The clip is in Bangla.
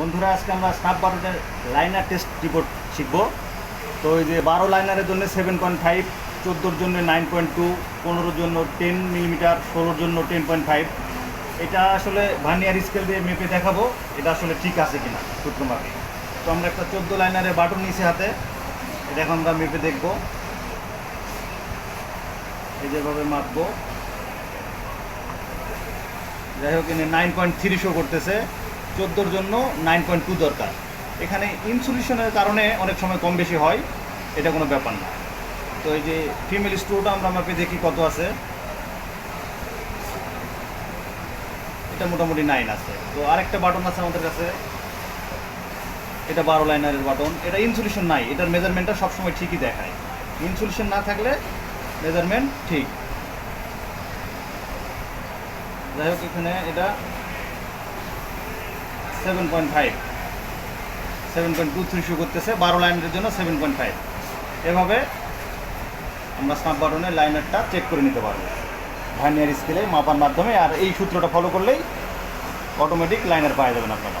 বন্ধুরা, আজকে আমরা স্নাপ বাটনের লাইনার টেস্ট রিপোর্ট শিখব। তো ওই যে বারো লাইনারের জন্য সেভেন পয়েন্ট ফাইভ চোদ্দোর জন্য নাইন পয়েন্ট টু পনেরোর জন্য টেন মিলিমিটার ষোলোর জন্য টেন পয়েন্ট ফাইভ এটা আসলে ভার্নিয়ার স্কেল দিয়ে মেপে দেখাবো, এটা আসলে ঠিক আছে কিনা সূত্রমাপে তো আমরা একটা চোদ্দ লাইনারের বাটন নিয়েছি হাতে, এটা এখন আমরা মেপে দেখব। এই যেভাবে মাপবো। যাই হোক, এনে নাইন পয়েন্ট থ্রি শো করতেছে। চোদ্দোর জন্য নাইন পয়েন্ট টু দরকার। এখানে ইনসুলেশনের কারণে অনেক সময় কম বেশি হয়, এটা কোনো ব্যাপার না। তো এই যে ফিমেল স্টোরটা আমরা মাপে দেখি কত আছে। এটা মোটামুটি নাইন আছে। তো আরেকটা বাটন আছে আমাদের কাছে। এটা বারো লাইনারের বাটন এটা ইনসুলেশন নাই, এটার মেজারমেন্টটা সবসময় ঠিকই দেখায়। ইনসুলেশন না থাকলে মেজারমেন্ট ঠিক। যাই হোক, এখানে এটা seven point five seven point two three show করতেছে, বারো লাইনের জন্য সেভেন পয়েন্ট ফাইভ এভাবে আমরা স্নাপ বাটনের লাইনারটা চেক করে নিতে পারব। ভার্নিয়ার স্কেলে মাপার মাধ্যমে, আর এই সূত্রটা ফলো করলেই অটোমেটিক লাইনার পাওয়া যাবেন আপনারা।